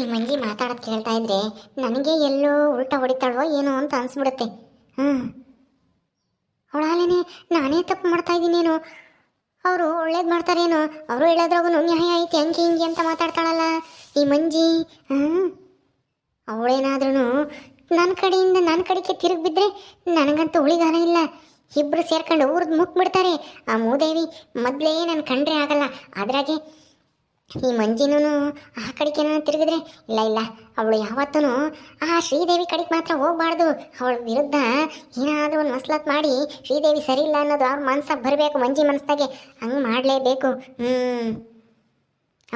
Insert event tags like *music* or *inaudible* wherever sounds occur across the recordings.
ಈ ಮಂಜಿ ಮಾತಾಡೋದು ಕೇಳ್ತಾ ಇದ್ರೆ ನನಗೆ ಎಲ್ಲೋ ಉಲ್ಟಾ ಹೊಡಿತಾಳೋ ಏನೋ ಅಂತ ಅನ್ಸ್ಬಿಡುತ್ತೆ. ಹ್ಞೂ ಅವಳಾಲೇನೆ ನಾನೇ ತಪ್ಪು ಮಾಡ್ತಾ ಇದ್ದೀನೇನೋ. ಅವರು ಒಳ್ಳೇದು ಮಾಡ್ತಾರೇನೋ, ಅವರು ಹೇಳೋದ್ರಾಗೂ ನ್ಯಾಯ ಐತೆ, ಹಂಗೆ ಹಿಂಗೆ ಅಂತ ಮಾತಾಡ್ತಾಳಲ್ಲ ಈ ಮಂಜಿ. ಹ್ಞೂ ಅವಳೇನಾದ್ರೂ ನನ್ನ ಕಡೆಯಿಂದ ನನ್ನ ಕಡೆಗೆ ತಿರುಗಿ ಬಿದ್ದರೆ ನನಗಂತೂ ಉಳಿಗಾಲ ಇಲ್ಲ. ಇಬ್ಬರು ಸೇರ್ಕೊಂಡು ಊರ್ದು ಮುಕ್ ಬಿಡ್ತಾರೆ ಆ ಮೂದೇವಿ ಮೊದಲೇ ನನ್ನ ಕಂಡ್ರೆ ಆಗಲ್ಲ. ಅದ್ರಾಗೆ ಈ ಮಂಜಿನೂ ಆ ಕಡೆಗೆ ತಿರುಗಿದ್ರೆ, ಇಲ್ಲ ಇಲ್ಲ, ಅವಳು ಯಾವತ್ತೂ ಆ ಶ್ರೀದೇವಿ ಕಡೆಗೆ ಮಾತ್ರ ಹೋಗ್ಬಾರ್ದು. ಅವಳ ವಿರುದ್ಧ ಏನಾದರೂ ಒಂದು ಮಸ್ಲತ್ ಮಾಡಿ, ಶ್ರೀದೇವಿ ಸರಿ ಇಲ್ಲ ಅನ್ನೋದು ಅವ್ರ ಮನ್ಸಾಗ ಬರಬೇಕು, ಮಂಜಿ ಮನಸ್ಸಾಗೆ ಹಂಗೆ ಮಾಡಲೇಬೇಕು. ಹ್ಞೂ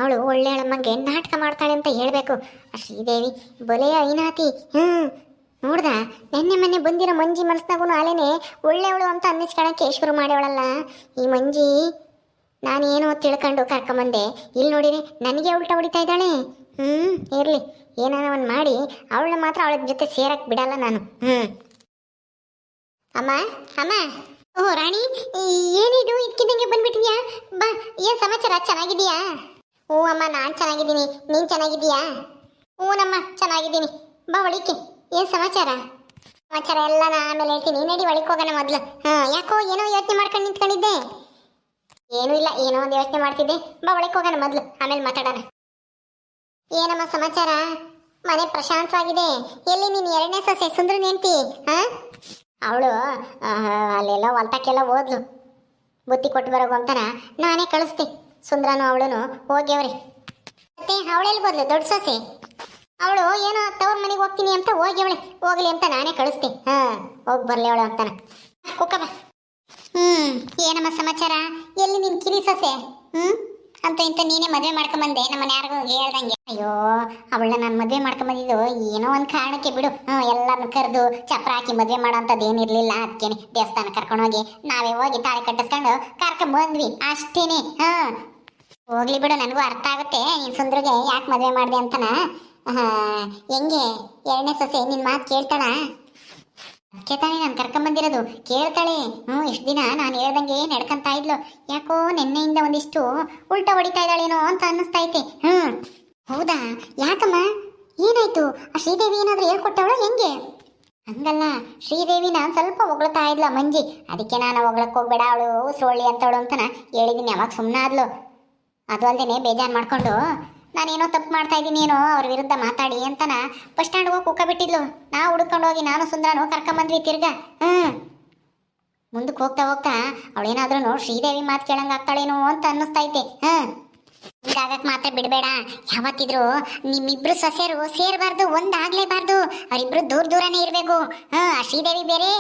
ಅವಳು ಒಳ್ಳೆ ಬಗ್ಗೆ ನಾಟಕ ಮಾಡ್ತಾಳೆ ಅಂತ ಹೇಳಬೇಕು. ಆ ಶ್ರೀದೇವಿ, ಬೊಲೆಯ ಐನಾತಿ. ಹ್ಞೂ ನೋಡ್ದ? ನೆನ್ನೆ ಮೊನ್ನೆ ಬಂದಿರೋ ಮಂಜಿ ಮನಸ್ನಾಗೂ ಅಲೇನೆ ಒಳ್ಳೆಯವಳು ಅಂತ ಅನ್ನಿಸ್ಕೊಳಕ್ಕೆ ಶುರು ಮಾಡ್ಯವಳಲ್ಲ ಈ ಮಂಜಿ ನಾನೇನೋ ತಿಳ್ಕೊಂಡು ಕರ್ಕೊಂಬಂದೆ. ಇಲ್ಲಿ ನೋಡಿರಿ, ನನಗೆ ಉಲ್ಟಾ ಹೊಡಿತಾ ಇದ್ದಾಳೆ. ಹ್ಞೂ ಇರಲಿ. ಏನಾರ ಒಂದು ಮಾಡಿ, ಅವಳನ್ನ ಮಾತ್ರ ಅವಳ ಜೊತೆ ಸೇರಕ್ಕೆ ಬಿಡಲ್ಲ ನಾನು. ಹ್ಞೂ ಅಮ್ಮ ಅಮ್ಮ. ಓ, ರಾಣಿ ಏನಿದು? ಇದ್ಕಿದ್ದಂಗೆ ಬಂದ್ಬಿಟ್ಟಿದ್ಯಾ? ಬಾ, ಏನು ಸಮಾಚಾರ? ಚೆನ್ನಾಗಿದೆಯಾ ಓ ಅಮ್ಮ, ನಾನು ಚೆನ್ನಾಗಿದ್ದೀನಿ. ನೀನು ಚೆನ್ನಾಗಿದೀಯಾ ಹ್ಞೂನಮ್ಮ ಚೆನ್ನಾಗಿದ್ದೀನಿ. ಬಾ ಒಳಿಕೆ ಏನು ಸಮಾಚಾರ? ಸಮಾಚಾರ ಎಲ್ಲ ನಾನು ಆಮೇಲೆ ಹೇಳ್ತೀನಿ. ನಡಿ ಒಳಕ್ಕೆ ಹೋಗೋಣ ಮೊದಲು. ಹಾಂ ಯಾಕೋ ಏನೋ ಯೋಚನೆ ಮಾಡ್ಕೊಂಡು ನಿಂತ್ಕೊಂಡಿದ್ದೆ. ಏನೂ ಇಲ್ಲ, ಏನೋ ಒಂದು ಯೋಚನೆ ಮಾಡ್ತಿದ್ದೆ. ಬಾ ಹೋಗೋಣ ಮೊದಲು, ಆಮೇಲೆ ಮಾತಾಡೋಣ. ಏನಮ್ಮ ಸಮಾಚಾರ? ಮನೆ ಪ್ರಶಾಂತವಾಗಿದೆ. ಎಲ್ಲಿ ನೀನು ಎರಡನೇ ಸೊಸೆ ಸುಂದ್ರ ನೆಂಟಿ ಹಾಂ? ಅವಳು ಅಲ್ಲೆಲ್ಲ ಹೊಲ್ತಕ್ಕೆಲ್ಲ ಓದ್ಲು ಬುತ್ತಿ ಕೊಟ್ಟು ಬರೋಗು ಅಂತಾನ? ನಾನೇ ಕಳಿಸ್ತೆ ಸುಂದ್ರನು ಅವಳನು, ಹೋಗ್ಯವ್ರಿ. ಮತ್ತೆ ಅವಳೆಲ್ಲಿ ಬದ್ಲು ದೊಡ್ಡ ಸೊಸೆ? ಅವಳು, ಏನೋ ತವ್ರ ಮನೆಗೆ ಹೋಗ್ತೀನಿ ಅಂತ ಹೋಗ್ಯವಳೆ. ಹೋಗ್ಲಿ ಅಂತ ನಾನೇ ಕಳಿಸ್ತೆ ಹಾ, ಹೋಗಿ ಬರ್ಲಿ ಅವಳು ಅಂತಾನ. ಕುಕ್ಕಮ್ಮ ಹ್ಮ್ ಏನಮ್ಮ ಸಮಾಚಾರ? ಎಲ್ಲಿ ನಿನ್ ಕಿರಿ ಸೊಸೆ? ಹ್ಮ್? ಅಂತ ಇಂತ ನೀನೇ ಮದುವೆ ಮಾಡ್ಕೊಂಬಂದೆ ನಮ್ಮನ್ನ ಯಾರಿಗೂ ಹೇಳ್ದಂಗೆ. ಅಯ್ಯೋ, ಅವಳನ್ನ ನಾನು ಮದುವೆ ಮಾಡ್ಕೊಂಬಂದಿದ್ದು ಏನೋ ಒಂದು ಕಾರಣಕ್ಕೆ ಬಿಡು. ಹ್ಞೂ ಎಲ್ಲರನ್ನು ಕರೆದು ಚಪ್ರ ಹಾಕಿ ಮದುವೆ ಮಾಡೋಂಥದ್ದು ಏನಿರಲಿಲ್ಲ ಅದಕ್ಕೇನೆ ದೇವಸ್ಥಾನ ಕರ್ಕೊಂಡೋಗಿ ನಾವೇ ಹೋಗಿ ತಾಳಿ ಕಟ್ಟಿಸ್ಕೊಂಡು ಕರ್ಕೊಂಬಂದ್ವಿ ಅಷ್ಟೇನೆ. ಹಾಂ ಹೋಗ್ಲಿ ಬಿಡು, ನನಗೂ ಅರ್ಥ ಆಗುತ್ತೆ. ನೀನು ಸುಂದ್ರಿಗೆ ಯಾಕೆ ಮದುವೆ ಮಾಡಿದೆ ಅಂತನ? ಹೆಂಗೆ? ಎರಡನೇ ಸೊಸೆ ನಿನ್ನ ಮಾತು ಕೇಳ್ತಾಳ? ಅದಕ್ಕೆ ತಾನೇ ನಾನು ಕರ್ಕೊಂಬಂದಿರೋದು. ಕೇಳ್ತಾಳೆ. ಹ್ಞೂ ಇಷ್ಟು ದಿನ ನಾನು ಹೇಳ್ದಂಗೆ ನಡ್ಕೊಂತ ಇದ್ಲು. ಯಾಕೋ ನಿನ್ನೆಯಿಂದ ಒಂದಿಷ್ಟು ಉಲ್ಟ ಹೊಡಿತಾ ಇದ್ದಾಳೇನೋ ಅಂತ ಅನ್ನಿಸ್ತಾ ಐತೆ. ಹ್ಞೂ ಹೌದಾ? ಯಾಕಮ್ಮ? ಏನಾಯ್ತು? ಆ ಶ್ರೀದೇವಿ ಏನಾದರೂ ಹೇಳ್ಕೊಟ್ಟವಳು ಹೆಂಗೆ? ಹಂಗಲ್ಲ. ಶ್ರೀದೇವಿ ನಾನು ಸ್ವಲ್ಪ ಹೊಗಳ್ತಾ ಇದ್ಲ ಮಂಜಿ. ಅದಕ್ಕೆ ನಾನು ಹೊಗಳಕ್ಕೆ ಹೋಗ್ಬೇಡ ಅವಳು. ಸೋಳಿ ಅಂತವಳು ಅಂತನ ಹೇಳಿದ್ದೀನಿ ಅವಾಗ ಸುಮ್ಮನಾದ್ಲು ಅದು ಅಲ್ಲದೆ ಬೇಜಾರು ಮಾಡ್ಕೊಂಡು. ನಾನೇನೋ ತಪ್ಪು ಮಾಡ್ತಾ ಏನೋ ಅವ್ರ ವಿರುದ್ಧ ಮಾತಾಡಿ ಅಂತನ ಬಸ್ ಸ್ಟ್ಯಾಂಡ್ ಹೋಗಿ ಕುಕ್ಕ ಬಿಟ್ಟಿದ್ಲು. ನಾವು ಹುಡ್ಕೊಂಡು ಹೋಗಿ ನಾನು ಸುಂದರನು ಕರ್ಕೊಂಬಂದ್ವಿ ತಿರ್ಗಾ. ಹ್ಞೂ ಮುಂದಕ್ಕೆ ಹೋಗ್ತಾ ಹೋಗ್ತಾ ಅವಳೇನಾದ್ರೂ ಶ್ರೀದೇವಿ ಮಾತು ಕೇಳಂಗೆ ಆಗ್ತಾಳೇನೋ ಅಂತ ಅನ್ನಿಸ್ತೈತೆ ಹಾಂ ಹಿಂಗಾಗಕ್ ಮಾತ್ರ ಬಿಡಬೇಡ. ಯಾವತ್ತಿದ್ರು ನಿಮ್ಮಿಬ್ರು ಸೊಸೆಯರು ಸೇರ್ಬಾರ್ದು, ಒಂದಾಗ್ಲೇಬಾರ್ದು. ಅವರಿಬ್ರು ದೂರ ದೂರನೇ ಇರಬೇಕು. ಹಾ ಶ್ರೀದೇವಿ ಬೇರೆ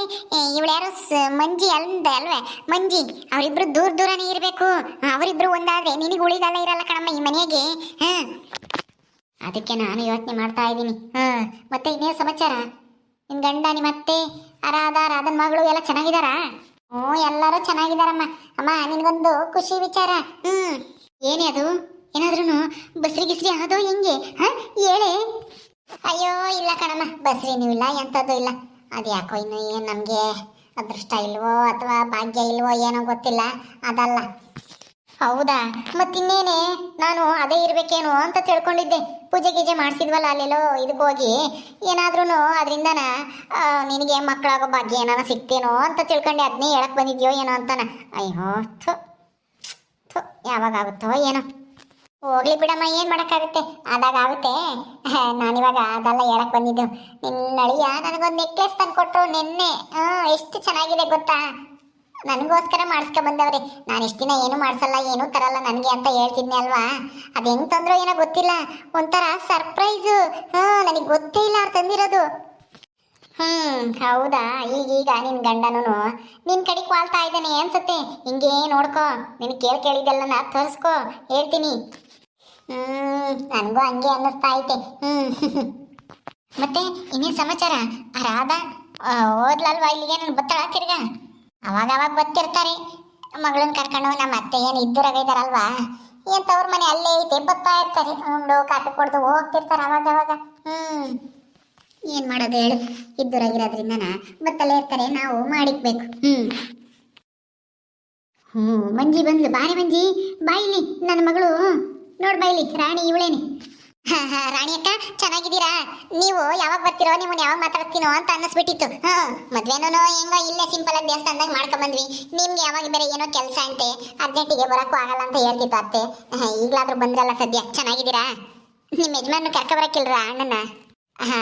ಇವಳು ಯಾರು ಮಂಜಿ ಅಲ್ದ ಅಲ್ವೇ? ಮಂಜಿ, ಅವರಿಬ್ರು ದೂರ ದೂರನೇ ಇರಬೇಕು. ಅವರಿಬ್ರು ಒಂದಾದ್ರೆ ನಿನಗೆ ಉಳಿಗಾಲ ಇರಲ್ಲ ಕಣಮ್ಮ ಈ ಮನೆಗೆ. ಹಾ. ಅದಕ್ಕೆ ನಾನು ಯೋಚನೆ ಮಾಡ್ತಾ ಇದ್ದೀನಿ. ಹಾ, ಮತ್ತೆ ಇನ್ನೇ ಸಮಾಚಾರ? ನಿನ್ ಗಂಡ, ನಿಮ್ಮ ಅತ್ತೆ ರಾಧಾ ರಾಧನ್ ಮಗಳು ಎಲ್ಲ ಚೆನ್ನಾಗಿದಾರಾ ಓ ಎಲ್ಲರೂ ಚೆನ್ನಾಗಿದಾರಮ್ಮ ಅಮ್ಮ, ನಿನ್ಗೊಂದು ಖುಷಿ ವಿಚಾರ. ಹ್ಮ್. ಏನೇ ಅದು? ಏನಾದ್ರೂ ಬಸ್ರಿ ಗಿಸ್ರಿ ಆದೋ ಹೆಂಗೆ? ಹಾ? ಹೇಳಿ. ಅಯ್ಯೋ, ಇಲ್ಲ ಕಣಮ್ಮ, ಬಸ್ರಿ ಇಲ್ಲ, ಎಂಥದ್ದು ಇಲ್ಲ. ಅದು ಯಾಕೋ ಇನ್ನು ಏನು ನಮಗೆ ಅದೃಷ್ಟ ಇಲ್ವೋ ಅಥವಾ ಭಾಗ್ಯ ಇಲ್ವೋ ಏನೋ ಗೊತ್ತಿಲ್ಲ. ಅದಲ್ಲ. ಹೌದಾ? ಮತ್ತಿನ್ನೇನೆ, ನಾನು ಅದೇ ಇರಬೇಕೇನೋ ಅಂತ ತಿಳ್ಕೊಂಡಿದ್ದೆ. ಪೂಜೆ ಗೀಜೆ ಮಾಡಿಸಿದ್ವಲ್ಲ ಅಲ್ಲೆಲ್ಲೋ ಇದಕ್ಕೆ ಹೋಗಿ. ಏನಾದ್ರೂ ಅದರಿಂದನ ನಿನಗೆ ಮಕ್ಕಳಾಗೋ ಭಾಗ್ಯ ಏನಾರ ಸಿಗ್ತೇನೋ ಅಂತ ತಿಳ್ಕೊಂಡೆ. ಅದನ್ನೇ ಹೇಳಕ್ ಬಂದಿದ್ಯೋ ಏನೋ ಅಂತಾನ. ಅಯ್ಯೋ ಯಾವಾಗ ಆಗುತ್ತೋ ಏನೋ. ಹೋಗ್ಲಿ ಬಿಡಮ್ಮ, ಏನು ಮಾಡೋಕ್ಕಾಗುತ್ತೆ? ಆದಾಗ ಆಗುತ್ತೆ. ನಾನಿವಾಗ ಅದೆಲ್ಲ ಹೇಳಕ್ ಬಂದಿದ್ದು. ನಿನ್ನ ಅಳಿಯ ನನಗೊಂದು ನೆಕ್ಲೆಸ್ ತಂದು ಕೊಟ್ಟರು ನಿನ್ನೆ ಎಷ್ಟು ಚೆನ್ನಾಗಿದೆ ಗೊತ್ತಾ? ನನಗೋಸ್ಕರ ಮಾಡಿಸ್ಕೊ ಬಂದವ್ರೆ. ನಾನು ಇಷ್ಟು ದಿನ ಏನು ಮಾಡಿಸಲ್ಲ, ಏನೂ ತರಲ್ಲ ನನಗೆ ಅಂತ ಹೇಳ್ತಿದ್ನಿ ಅಲ್ವಾ? ಅದು ಹೆಂಗೆ ತಂದ್ರೋ ಏನೋ ಗೊತ್ತಿಲ್ಲ. ಒಂಥರ ಸರ್ಪ್ರೈಸು ಹಾಂ, ನನಗೆ ಗೊತ್ತೇ ಇಲ್ಲ ಅವ್ರು ತಂದಿರೋದು. ಹ್ಮ್, ಹೌದಾ? ಈಗೀಗ ನಿನ್ ಗಂಡನು ನಿನ್ ಕಡೆ ಕಾಲ್ತಾ ಇದ್ದಾನೆ ಅನ್ಸುತ್ತೆ. ಹಿಂಗೆ ನೋಡ್ಕೋ. ನಿನ್ ಕೇಳಿ ಕೇಳಿದೆಲ್ಲ ತೋರಿಸ್ಕೋ. ಹೇಳ್ತೀನಿ. ಹ್ಮ್, ನನಗೂ ಹಂಗೆ ಅನ್ನಿಸ್ತಾ ಐತೆ. ಹ್ಮ್, *laughs* ಮತ್ತೆ ಇನ್ನೇನ್ ಸಮಾಚಾರ? ಆ ಓದ್ಲಲ್ವಾ ಇಲ್ಲಿಗೆ? ನನ್ ಬತ್ತಾಳ ತಿರ್ಗ? ಅವಾಗ ಅವಾಗ ಬತ್ತಿರ್ತಾರೆ ಮಗಳನ್ನ ಕರ್ಕೊಂಡು ನಮ್ಮ ಅತ್ತೆ ಏನು ಇದ್ದೂರಾಗ ಇದಾರಲ್ವಾ? ಏನ್ ತವ್ರ ಮನೆ ಅಲ್ಲೇ ಐತೆ. ಬರ್ತಾ ಇರ್ತಾರೆ. ಉಂಡು ಕಾಫಿ ಕೊಡ್ದು ಹೋಗ್ತಿರ್ತಾರೆ ಅವಾಗ ಅವಾಗ. ಹ್ಮ್. ಏನ್ ಮಾಡೋದು ಹೇಳು? ಇದ್ದೂರಾಗಿರೋದ್ರಿಂದ ಬತ್ತಲೇ ಇರ್ತಾರೆ ನಾವು ಮಾಡಿಕ್ಬೇಕು. ಹ್ಮ್. ಹ್ಞೂ, ಮಂಜಿ ಬಂದ್ಲು. ಬಾರಿ ಮಂಜಿ. ಬಾಯಿಲಿ, ನನ್ನ ಮಗಳು. ನೋಡ್ ಬಾಯಿಲಿ, ರಾಣಿ ಇವಳೇನೆ. ರಾಣಿ ಅಕ್ಕ, ಚೆನ್ನಾಗಿದ್ದೀರಾ? ನೀವು ಯಾವಾಗ ಬರ್ತೀರೋ, ನಿಮ್ಮನ್ನ ಯಾವಾಗ ಮಾತಾಡ್ತೀನೋ ಅಂತ ಅನ್ನಿಸ್ಬಿಟ್ಟಿತ್ತು. ಹಾ ಮದ್ವೆನೂ ಹೆಂಗೋ ಇಲ್ಲೇ ಸಿಂಪಲ್ ಆಗಿ ದೇವಸ್ಥಾನದಾಗ ಮಾಡ್ಕೊಂಡ್ ಬಂದ್ವಿ ನಿಮ್ಗೆ ಯಾವಾಗ ಬೇರೆ ಏನೋ ಕೆಲಸ ಅಂತೆ ಅರ್ಜೆಂಟಿಗೆ ಬರಕ್ಕೂ ಆಗಲ್ಲ ಅಂತ ಹೇಳ್ತಿತ್ತು ಅತ್ತೆ. ಈಗಲಾದ್ರೂ ಬಂದ್ರಲ್ಲ ಸದ್ಯ. ಚೆನ್ನಾಗಿದ್ದೀರಾ? ನಿಮ್ಮ ಯಜಮಾನ ಕರ್ಕ ಬರಕ್ಕಿಲ್ರ ಅಣ್ಣನ ಹಾ,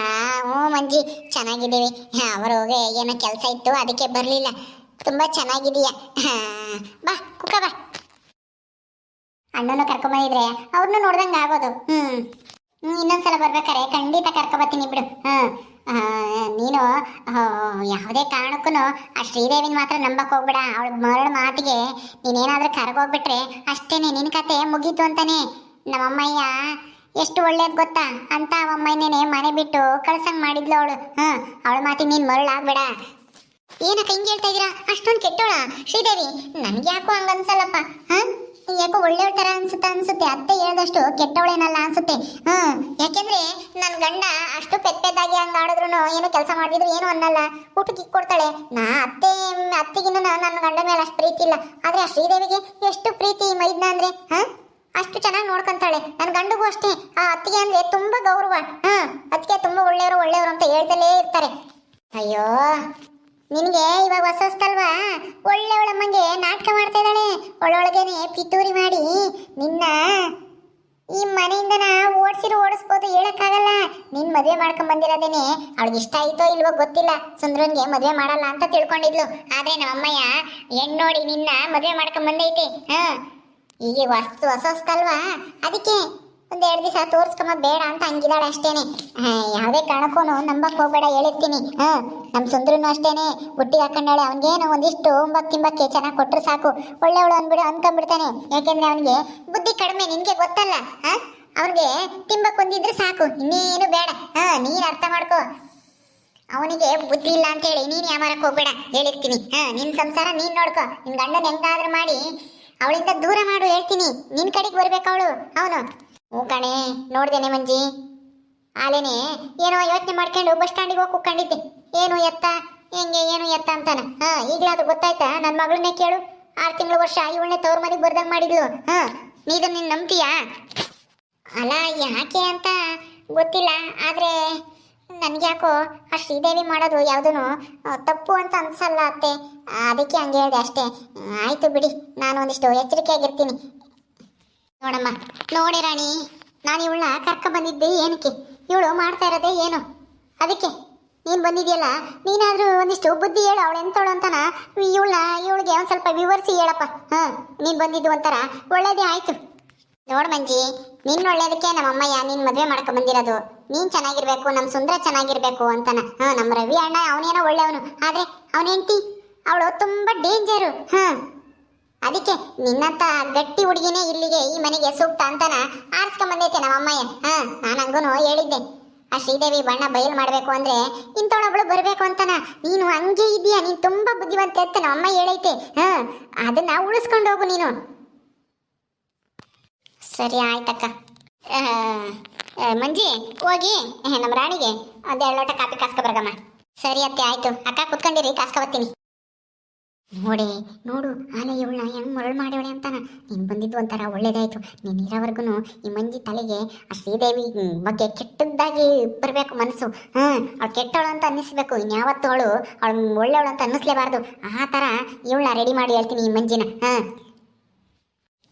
ಹ್ಞೂ ಮಂಜಿ, ಚೆನ್ನಾಗಿದ್ದೀವಿ. ಅವ್ರಿಗೆ ಏನೋ ಕೆಲಸ ಇತ್ತು, ಅದಕ್ಕೆ ಬರಲಿಲ್ಲ. ತುಂಬಾ ಚೆನ್ನಾಗಿದೀಯ ಬಾ ಕುಕ್ಕ ಬಾ. ಅಣ್ಣನೂ ಕರ್ಕೊಂಬಂದಿದ್ರೆ ಅವ್ರನ್ನೂ ನೋಡ್ದಂಗೆ ಆಗೋದು. ಹ್ಞೂ, ಇನ್ನೊಂದ್ಸಲ ಬರ್ಬೇಕಾರೆ ಖಂಡಿತ ಕರ್ಕೊಬತ್ತೀನಿ ಬಿಡು. ಹ್ಞೂ ನೀನು ಯಾವುದೇ ಕಾರಣಕ್ಕೂ ಆ ಶ್ರೀದೇವಿನ ಮಾತ್ರ ನಂಬಕ್ ಹೋಗ್ಬೇಡ. ಅವಳ ಮರಳ ಮಾತಿಗೆ ನೀನೇನಾದರೂ ಕರ್ಗೋಗ್ಬಿಟ್ರೆ ಅಷ್ಟೇನೆ ನಿನ್ ಕತೆ ಮುಗೀತು ಅಂತಾನೆ. ನಮ್ಮಮ್ಮಯ್ಯ ಎಷ್ಟು ಒಳ್ಳೇದು ಗೊತ್ತಾ? ಅಂತ ಅವಮ್ಮನೇನೆ ಮನೆ ಬಿಟ್ಟು ಕಳ್ಸಂಗ್ ಮಾಡಿದ್ಲು ಅವಳು. ಹಾ, ಅವಳ ಮಾತಿ ನೀನ್ ಮರಳಾಗ್ಬೇಡ ಏನಕ್ಕ ಹಿಂಗೆ ಹೇಳ್ತಾ ಇದೀರಾ ಅಷ್ಟೊಂದು ಕೆಟ್ಟೋಳ. ಶ್ರೀದೇವಿ, ನನ್ಗೆ ಯಾಕೋ ಹಂಗ ಅನ್ಸಲ್ಲಪ್ಪ? ಹ? ಯಾಕೋ ಒಳ್ಳೆಯವ್ರ ತರ ಅನ್ಸುತ್ತೆ ಅನ್ಸುತ್ತೆ. ಅತ್ತೆ ಹೇಳ್ದಷ್ಟು ಕೆಟ್ಟವಳೇನಲ್ಲ ಅನ್ಸುತ್ತೆ. ಹ್ಮ್ ಯಾಕೆಂದ್ರೆ ನನ್ ಗಂಡ ಅಷ್ಟು ಪೆದ್ ಹಂಗ ಆಡಿದ್ರು ಏನೋ ಕೆಲಸ ಮಾಡಿದ್ರು ಏನು ಅನ್ನಲ್ಲ. ಊಟಕ್ಕೆ ಇಕ್ ಕೊಡ್ತಾಳೆ. ನಾ ಅತ್ತೆ, ಅತ್ತಿಗಿನ್ನ ನನ್ನ ಗಂಡ ಮೇಲೆ ಅಷ್ಟು ಪ್ರೀತಿ ಇಲ್ಲ. ಆದ್ರೆ ಆ ಶ್ರೀದೇವಿಗೆ ಎಷ್ಟು ಪ್ರೀತಿ ಮೈದ್ನ ಅಂದ್ರೆ? ಹ? ಅಷ್ಟು ಚೆನ್ನಾಗಿ ನೋಡ್ಕೊಂತಾಳೆ. ನನ್ನ ಗಂಡಗೂ ಅಷ್ಟೇ. ಆ ಅತ್ತಿಗೆ ಅಂದ್ರೆ ತುಂಬಾ ಗೌರವ. ಹ್ಮ್ ಅತ್ತಿಗೆ ತುಂಬಾ ಒಳ್ಳೆಯವರು ಒಳ್ಳೆಯವರು ಅಂತ ಹೇಳ್ದಲೇ ಇರ್ತಾರೆ. ಅಯ್ಯೋ, ನಿನಗೆ ಇವಾಗ ಹೊಸ ಹೊಸ್ತಲ್ವಾ? ಒಳ್ಳೆ ನಾಟಕ ಮಾಡ್ತಾ ಇದ್ದಾಳೆ. ಒಳೊಳಗೇನೆ ಪಿತೂರಿ ಮಾಡಿ ನಿನ್ನ ಈ ಮನೆಯಿಂದ ನಾ ಓಡಿಸಿರು ಓಡಿಸ್ಬೋದು ಹೇಳಕ್ಕಾಗಲ್ಲ. ನೀನ್ ಮದುವೆ ಮಾಡ್ಕೊಂಡ್ ಬಂದಿರೋದೇನೆ ಅವಳಿಗೆ ಇಷ್ಟ ಆಯ್ತೋ ಇಲ್ವೋ ಗೊತ್ತಿಲ್ಲ. ಸುಂದ್ರನ್ಗೆ ಮದುವೆ ಮಾಡಲ್ಲ ಅಂತ ತಿಳ್ಕೊಂಡಿದ್ಲು. ಆದ್ರೆ ನಮ್ಮಮ್ಮಯ್ಯ, ಹೆಣ್ಣು ನೋಡಿ ನಿನ್ನ ಮದುವೆ ಮಾಡ್ಕೊಂಡ್ ಬಂದೈತೆ. ಹಾ ಈಗ ವಸ್ತು ಹೊಸ ಹೊಸ್ತಲ್ವಾ ಅದಕ್ಕೆ ಒಂದ್ ಎರಡು ದಿವಸ ತೋರ್ಸ್ಕೊಂಬ ಬೇಡ ಅಂತ ಹಂಗಿದಾಳೆ ಅಷ್ಟೇನೆ. ಯಾವ್ದೇ ಕಾರಣಕ್ಕೂ ನಂಬಕ್ ಹೋಗ್ಬೇಡ ಹೇಳಿರ್ತೀನಿ. ಹಾ, ನಮ್ ಸುಂದ್ರನು ಅಷ್ಟೇನೆ. ಬುಟ್ಟಿ ಹಾಕೊಂಡಾಳೆ, ಅವನಿಗೇನು ಒಂದಿಷ್ಟು ಒಂಬತ್ತು ತಿಂಬಕ್ಕೆ ಚೆನ್ನಾಗಿ ಕೊಟ್ಟರು ಸಾಕು. ಒಳ್ಳೆವಳು ಅಂದ್ಬಿಡು, ಅಂದ್ಕೊಂಡ್ಬಿಡ್ತಾನೆ. ಯಾಕೆಂದ್ರೆ ಅವನಿಗೆ ಬುದ್ಧಿ ಕಡಿಮೆ, ನಿನಗೆ ಗೊತ್ತಲ್ಲ? ಹಾ ಅವ್ರಿಗೆ ತಿಂಬಕ್ ಒಂದಿದ್ರೆ ಸಾಕು. ಇನ್ನೇನು ಬೇಡ. ಹಾ, ನೀನು ಅರ್ಥ ಮಾಡ್ಕೋ. ಅವನಿಗೆ ಬುದ್ಧಿ ಇಲ್ಲ ಅಂತ ಹೇಳಿ ನೀನ್ ಯಾಮಾರಕ್ ಹೋಗ್ಬೇಡ, ಹೇಳಿರ್ತೀನಿ. ಹಾ, ನಿನ್ ಸಂಸಾರ ನೀನ್ ನೋಡ್ಕೋ. ನಿನ್ ಗಂಡನ ಹೆಂಗಾದ್ರೂ ಮಾಡಿ, ಅವಳಿಂದ ದೂರ ಮಾಡು, ಹೇಳ್ತೀನಿ. ನಿನ್ ಕಡೆಗೆ ಬರ್ಬೇಕು ಅವಳು, ಅವನು. ಹ್ಞೂ ಕಣೆ, ನೋಡ್ದೇನೆ ಮಂಜಿ. ಆಲೇನೆ ಏನೋ ಯೋಚನೆ ಮಾಡ್ಕೊಂಡು ಬಸ್ ಸ್ಟ್ಯಾಂಡಿಗೆ ಹೋಗಿ ಕೂತ್ಕೊಂಡಿದ್ದೆ. ಏನು ಎತ್ತ? ಹೆಂಗೆ, ಏನು ಎತ್ತ ಅಂತಾನ. ಹಾ, ಈಗಲಾದ್ರೂ ಗೊತ್ತಾಯ್ತಾ? ನನ್ನ ಮಗಳನ್ನೇ ಕೇಳು. ಆರು ತಿಂಗಳ ವರ್ಷ ಇವಳನ್ನೇ ತವ್ರ ಮನೆಗೆ ಬರ್ದಂಗೆ ಮಾಡಿದ್ಲು. ಹಾ ನೀದು ನೀನು ನಂಬ್ತೀಯಾ? ಅಲ್ಲ, ಯಾಕೆ ಅಂತ ಗೊತ್ತಿಲ್ಲ, ಆದ್ರೆ ನನ್ಗ್ಯಾಕೋ ಆ ಶ್ರೀದೇವಿ ಮಾಡೋದು ಯಾವುದೂ ತಪ್ಪು ಅಂತ ಅನ್ಸಲ್ಲ ಅತ್ತೆ. ಅದಕ್ಕೆ ಹಂಗೆ ಹೇಳಿದೆ ಅಷ್ಟೇ. ಆಯ್ತು ಬಿಡಿ ನಾನು ಒಂದಿಷ್ಟು ಎಚ್ಚರಿಕೆಯಾಗಿರ್ತೀನಿ. ನೋಡಮ್ಮ, ನೋಡಿ ರಾಣಿ, ನಾನು ಇವಳನ್ನ ಕರ್ಕ ಬಂದಿದ್ದೆ ಏನಕ್ಕೆ? ಇವಳು ಮಾಡ್ತಾ ಇರೋದೇ ಏನು? ಅದಕ್ಕೆ, ನೀನು ಬಂದಿದ್ಯಲ್ಲ, ನೀನಾದರೂ ಒಂದಿಷ್ಟು ಬುದ್ಧಿ ಹೇಳು, ಅವಳು ಎಂತವಳು ಅಂತಾನ ಇವಳನ್ನ, ಇವಳಿಗೆ ಒಂದು ಸ್ವಲ್ಪ ವಿವರಿಸಿ ಹೇಳಪ್ಪ. ಹಾಂ ನೀನು ಬಂದಿದ್ದು ಒಂಥರ ಒಳ್ಳೇದೇ ಆಯ್ತು. ನೋಡ್ ಮಂಜಿ, ನಿನ್ ಒಳ್ಳೇದಕ್ಕೆ ನಮ್ಮ ಅಮ್ಮಯ್ಯ ನೀನ್ ಮದ್ವೆ ಮಾಡ್ಕೊಂಡ್ ಬಂದಿರೋದು. ನೀನ್ ಚೆನ್ನಾಗಿರ್ಬೇಕು, ನಮ್ ಸುಂದರ ಚೆನ್ನಾಗಿರ್ಬೇಕು ಅಂತಾನ. ಹಾ ನಮ್ಮ ರವಿ ಅಣ್ಣ ಅವನೇನೋ ಒಳ್ಳೆಯವನು, ಆದ್ರೆ ಅವನ ಹೆಂಡತಿ, ಅವಳು ತುಂಬಾ ಡೇಂಜರು. ಹಾ. ಅದಕ್ಕೆ ನಿನ್ನಂತ ಗಟ್ಟಿ ಹುಡುಗಿನೇ ಇಲ್ಲಿಗೆ ಈ ಮನೆಗೆ ಸೂಕ್ತ ಅಂತಾನ ಆರಿಸ್ಕೊಂಡ್ ಬಂದೈತೆ ನಮ್ಮ ಅಮ್ಮಯ್ಯ ಹಾ, ನಾನು ಹಂಗೂನು ಹೇಳಿದ್ದೆ. ಆ ಶ್ರೀದೇವಿ ಬಣ್ಣ ಬಯಲು ಮಾಡ್ಬೇಕು ಅಂದ್ರೆ ಇಂಥವಳೊಬ್ಳು ಬರ್ಬೇಕು ಅಂತಾನ. ನೀನು ಹಂಗೆ ಇದೀಯ, ನೀನು ತುಂಬಾ ಬುದ್ಧಿವಂತ ಅಂತ ನಮ್ಮ ಅಮ್ಮ ಹೇಳೈತೆ. ಹಾ, ಅದನ್ನ ಉಳಿಸ್ಕೊಂಡು ಹೋಗು ನೀನು. ಸರಿ ಆಯ್ತಕ್ಕ. ಮಂಜಿ, ಹೋಗಿ. ನಮ್ಮ ರಾಣಿಗೆ ಎರಡು ಲೋಟ ಕಾಫಿ ಬರಗಮ್ಮ. ಸರಿ ಅತ್ತೆ, ಆಯ್ತು. ಅಕ್ಕ, ಕುತ್ಕೊಂಡಿರಿ, ಕಾಸ್ಕೊ ಬರ್ತೀನಿ. ನೋಡಿ, ನೋಡು ಆಲೆ ಇವಳನ್ನ ಹೆಂಗ್ ಮರಳು ಮಾಡಿವಳೆ ಅಂತಾನ. ನೀನು ಬಂದಿದ್ದು ಒಂಥರ ಒಳ್ಳೇದಾಯ್ತು. ನೀನು ಇರೋವರೆಗೂ ಈ ಮಂಜಿ ತಲೆಗೆ ಆ ಶ್ರೀದೇವಿ ಬಗ್ಗೆ ಕೆಟ್ಟದ್ದಾಗಿ ಬರಬೇಕು ಮನಸ್ಸು. ಹ್ಮ್ ಅವಳು ಕೆಟ್ಟವಳು ಅಂತ ಅನ್ನಿಸ್ಬೇಕು. ಇನ್ಯಾವತ್ತು ಅವಳು ಅವಳು ಒಳ್ಳೆಯವಳು ಅಂತ ಅನ್ನಿಸ್ಲೇಬಾರ್ದು. ಆ ಥರ ಇವಳನ್ನ ರೆಡಿ ಮಾಡಿ ಹೇಳ್ತೀನಿ ಈ ಮಂಜಿನ. ಹಾಂ.